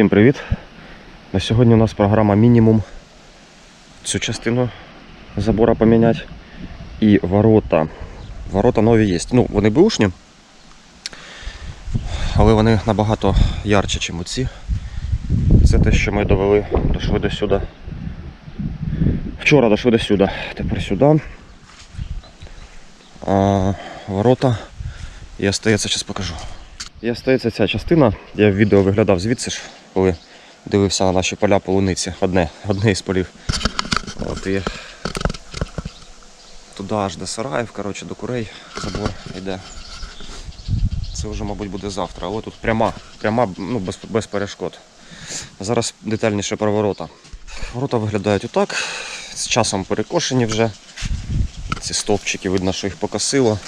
Всім привіт! На сьогодні у нас програма мінімум цю частину забора поміняти. І ворота. Ворота нові є. Ну, вони бушні, але вони набагато ярче, ніж оці. Це те, що ми довели, дошли до сюди. Вчора дошли до сюди, тепер сюди. А, ворота. І остається, зараз покажу. І остається ця частина. Я в відео виглядав звідси ж, коли дивився на наші поля полуниці. Одне, одне із полів. От і туди аж до сараїв, коротше, до курей забор йде. Це вже, мабуть, буде завтра. Але тут пряма, пряма ну, без, без перешкод. Зараз детальніше про ворота. Ворота виглядають отак. З часом перекошені вже. Ці стовпчики, видно, що їх покосило.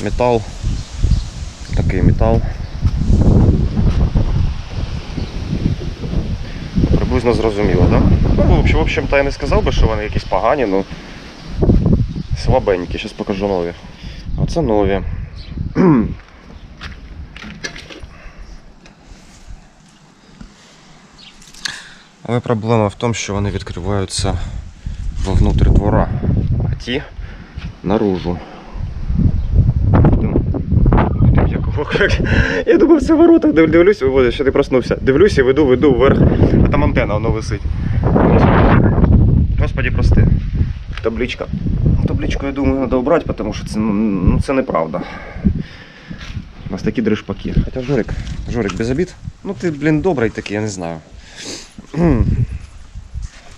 Метал. Такий метал. Приблизно зрозуміло, так? Да? Ну, в общем- в общем-то, я не сказав би, що вони якісь погані, ну слабенькі. Зараз покажу нові. Оце нові. Але проблема в тому, що вони відкриваються вовнутрь двора, а ті наружу. Якого- Я думав, це ворота. Див- Дивлюсь, ось, ще ти проснувся. Дивлюсь і веду, веду вверх. А там антенна воно висить. Господи, прости. Табличка. Табличку, я думаю, треба обрати, тому що це, ну, ну, це неправда. У нас такі дрижпаки. Хоча Жорик, Жорик, без обід. Ну ти, блін, добрий такий, я не знаю.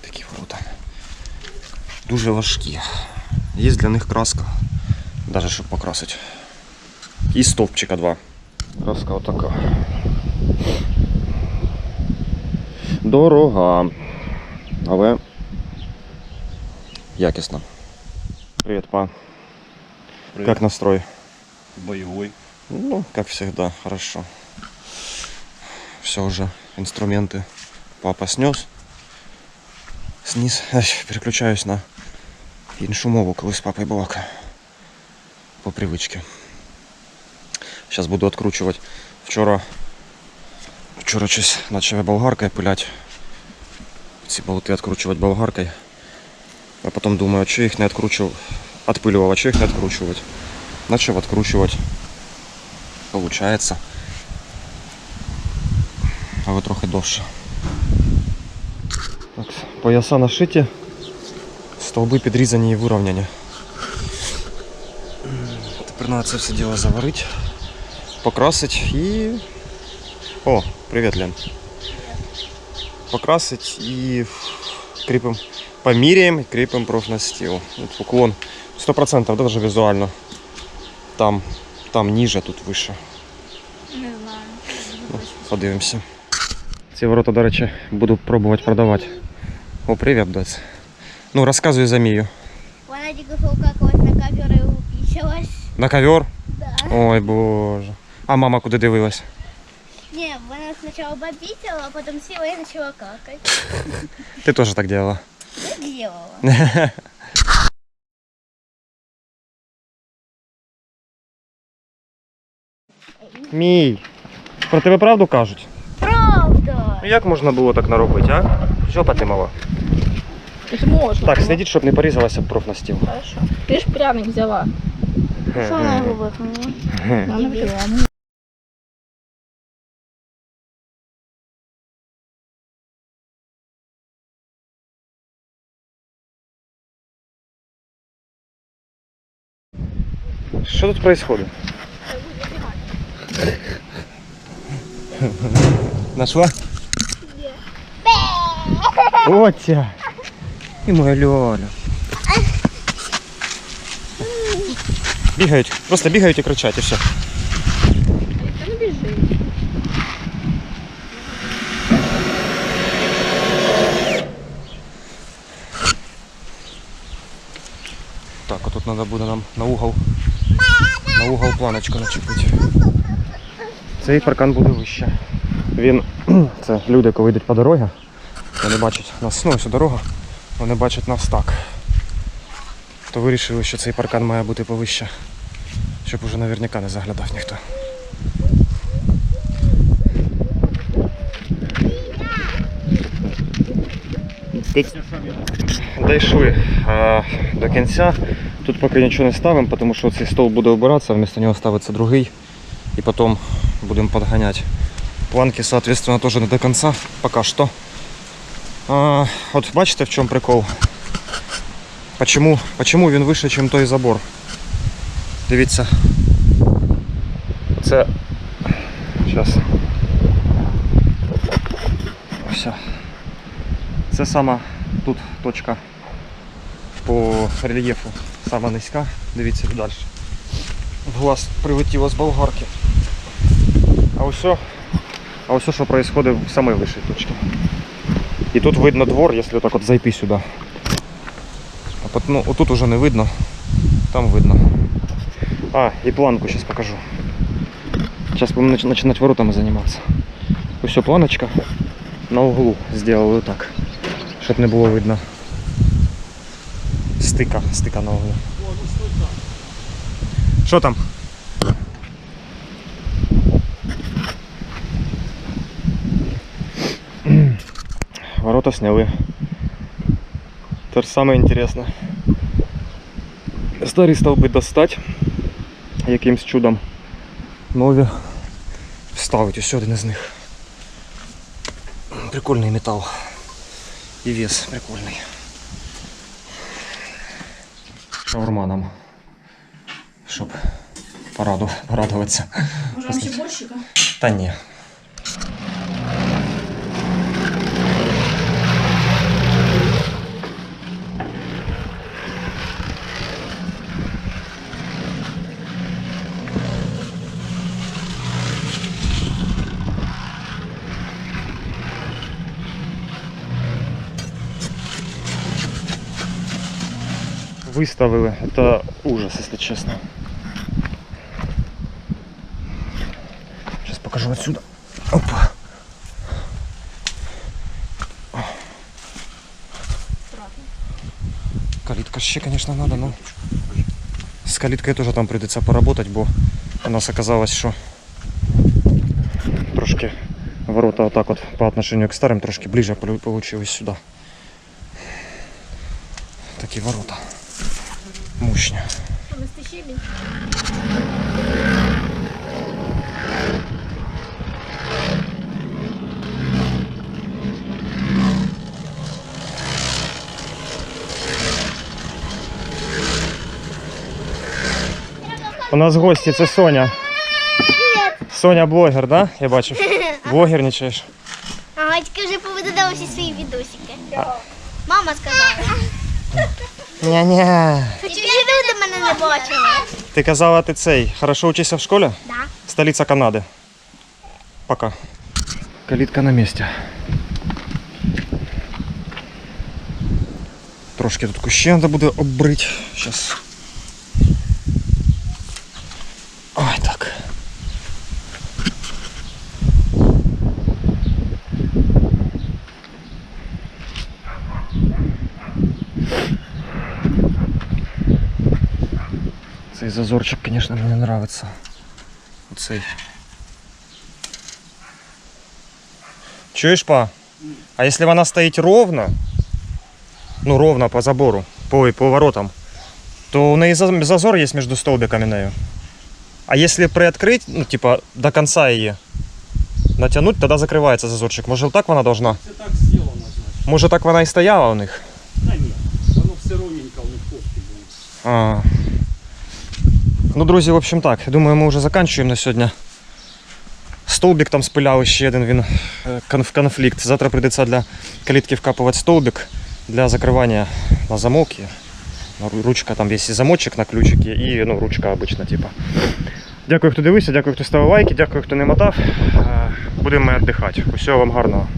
Такі ворота. Дуже важкі. Є для них краска. Навіть щоб покрасити. І стовпчика два. Краска отака. Дорога. Але якісно. Привет, па. Привет. Как настрой? Боевой. Ну, как всегда, хорошо. Все уже, инструменты папа снес. Сниз. Ай, переключаюсь на іншу мову, коли з папою балакаю. По привичці. Зараз буду відкручувати. Вчора. Вчора щось почав я болгаркою пилять. Ці болти відкручувати болгаркою. А потім думаю, чи їх не відкручував. Отпилював, а чи їх не відкручувати. Почав відкручувати. Получається. Але трохи довше. Так, пояса нашиті, стовби підрізані і вирівняні. Тепер треба це все діло заварити, покрасити і. О, привіт, Лен. Покрасить і кріпим. Поміряємо і кріпимо профнастил. От уклон 100% даже візуально. Там, там ніже, тут вище. Не знаю. Ну, Подивимося. Ці ворота, до речі, буду пробувати продавати. О, привіт, доць. Ну, розказуй за Мію. Вона тільки що какалась на ковер і упічилась. На ковер? Да. Ой, боже. А мама куди дивилась? Не, вона спочатку попітила, а потім сіла і почала какати. Ти теж так делала. Так делала. Мій. Про тебе правду кажуть? Правда. Ну як можна було так наробити, а? Жопа ти мала. Можна. Так, слідіть, щоб не порізалася профнастил. Хорошо. Ти ж пряник взяла. Що вона його викинула? Що тут происходит? Нашла? Отя! І моя Льоля. Бігають, просто бігають і кричать і все. Так, отут треба буде нам на угол. На угол планочку начепити. Цей паркан буде вище. Він. Це люди, коли йдуть по дорозі, вони бачать нас, ну ось дорога, вони бачать нас так. То вирішили, що цей паркан має бути повище. Щоб уже наверняка не заглядав ніхто. Дійшли е, до кінця. Тут поки нічого не ставимо, тому що цей стол буде обиратися, вместо нього ставиться другий. І потім будемо підганяти. Планки, соответственно, теж не до кінця, поки що. А, от бачите, в чому прикол? Почему, почему він вище, ніж той забор? Дивіться. Це. Зараз. Все. Це сама тут точка по рельєфу сама низька. Дивіться далі. В глаз прилетіло з болгарки. А ось, а ось що відбувається в самій вищій точці. І тут видно двор, якщо так от зайти сюди. А ну, отут уже не видно, там видно. А, і планку зараз покажу. Зараз будемо починати воротами займатися. Ось планочка на углу зробили так, щоб не було видно. Стика, стика на углу. Що там? Ворота сняли. Тепер саме інтересне. Старі стовби достать якимсь чудом. Нові вставить ось один із них. Прикольний метал. І вес прикольный. Шаурма нам. порадоваться. Может. Може, борщика? Та ні. Выставили. Это ужас, если честно. Сейчас покажу отсюда. Опа. Калитка ще, конечно, надо, но с калиткой тоже там придется поработать, бо у нас оказалось, що трошки ворота отак от по отношению к старым трошки ближе полю- получилось сюда. Такі ворота. Мощні. У нас гості, це Соня. Соня блогер, да? Я бачу. Блогерничаєш. А батьки вже повидавали всі свої відосики. Мама сказала. Ня-ня. Хочу, щоб люди мене не бачили. Ти казала, ти цей. Хорошо учишся в школі? Да. Столиця Канади. Пока. Калітка на місці. Трошки тут кущі треба буде оббрити. Зараз. Цей зазорчик, конечно, мне нравится. Оцей. Чуєш, па? А если вона стоїть ровно, ну ровно по забору, по, по воротам, то у неї за- зазор є між столбиками нею. А если приоткрыть, ну типа до конца її натягнуть, тоді закривається зазорчик. Може так вона должна? Це так зроблено, значить. Може так вона і стояла у них? Та ні, воно все ровненько, у них кофти було. А. Ну, друзі, в общем так. Думаю, ми вже закінчуємо на сьогодні. Столбик там спиляли ще один, він е, в конфлікт. Завтра прийдеться для калітки вкапувати столбик для закривання на замок. І ручка, там є і замочок на ключики, і ну, ручка обична, типа. Дякую, хто дивився, дякую, хто ставив лайки, дякую, хто не мотав. Е, Будемо віддихати. Усього вам гарного.